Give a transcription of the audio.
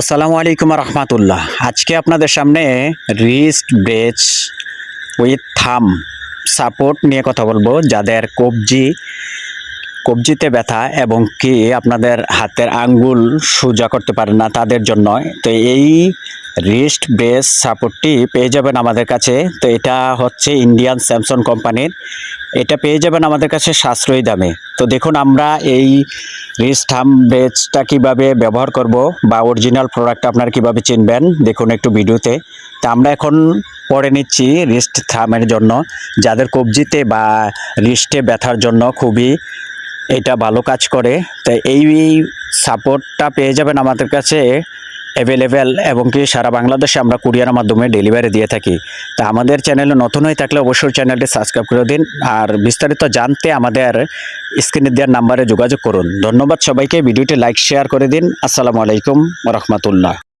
আসসালামু আলাইকুম রহমাতুল্লাহ। আজকে আপনাদের সামনে wrist brace with thumb support নিয়ে কথা বলব, যাদের কবজি কবজিতে ব্যথা এবং কি আপনাদের হাতের আঙ্গুল সোজা করতে পারেন না তাদের জন্য, তো এই রিস্ট ব্রেস সাপোর্টটি পেয়ে যাবেন আমাদের কাছে। তো এটা হচ্ছে ইন্ডিয়ান স্যামসং কোম্পানির। এটা পেয়ে যাবেন আমাদের কাছে সাশ্রয়ী দামে। তো দেখুন, আমরা এই রিস্ট থাম ব্রেসটা কীভাবে ব্যবহার করব বা অরিজিনাল প্রোডাক্ট আপনারা কীভাবে চিনবেন, দেখুন একটু ভিডিওতে। তা আমরা এখন পরে নিচ্ছি রিস্ট থামের জন্য। যাদের কবজিতে বা রিস্টে ব্যথার জন্য খুবই এটা ভালো কাজ করে। তো এই সাপোর্টটা পেয়ে যাবেন আমাদের কাছে অ্যাভেলেবেল এবং কি সারা বাংলাদেশে আমরা কুরিয়ারের মাধ্যমে ডেলিভারি দিয়ে থাকি। তা আমাদের চ্যানেলে নতুন হয়ে থাকলে অবশ্যই চ্যানেলটি সাবস্ক্রাইব করে দিন। আর বিস্তারিত জানতে আমাদের স্ক্রিনে দেওয়ার নাম্বারে যোগাযোগ করুন। ধন্যবাদ সবাইকে। ভিডিওটি লাইক শেয়ার করে দিন। আসসালামু আলাইকুম রহমতুল্লাহ।